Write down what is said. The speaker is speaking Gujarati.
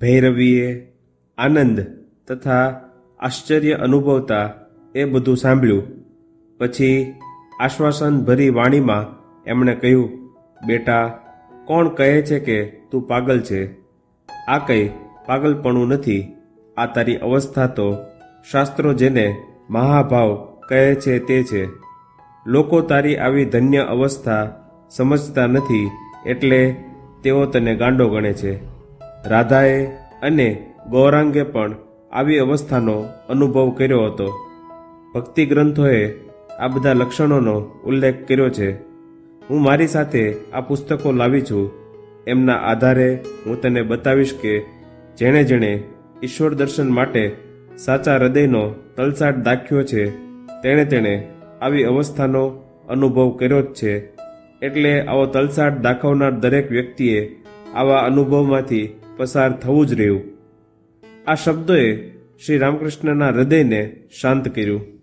ભૈરવીએ આનંદ તથા આશ્ચર્ય અનુભવતા એ બધું સાંભળ્યું. પછી આશ્વાસન ભરી વાણીમાં એમણે કહ્યું, બેટા, કોણ કહે છે કે તું પાગલ છે? આ કંઈ પાગલપણું નથી. આ તારી અવસ્થા તો શાસ્ત્રો જેને મહાભાવ કહે છે તે છે. લોકો તારી આવી ધન્ય અવસ્થા સમજતા નથી એટલે તેઓ તને ગાંડો ગણે છે. રાધાએ અને ગૌરાંગે પણ આવી અવસ્થાનો અનુભવ કર્યો હતો. ભક્તિ ગ્રંથોએ આ બધા લક્ષણોનો ઉલ્લેખ કર્યો છે. હું મારી સાથે આ પુસ્તકો લાવી છું. એમના આધારે હું તને બતાવીશ કે જેણે જેણે ઈશ્વર દર્શન માટે સાચા હૃદયનો તલસાટ દાખ્યો છે, તેણે તેણે આવી અવસ્થાનો અનુભવ કર્યો જ છે. એટલે આવો તલસાટ દાખવનાર દરેક વ્યક્તિએ આવા અનુભવમાંથી પસાર થવું જ રહ્યું. આ શબ્દોએ શ્રી રામકૃષ્ણના હૃદયને શાંત કર્યું.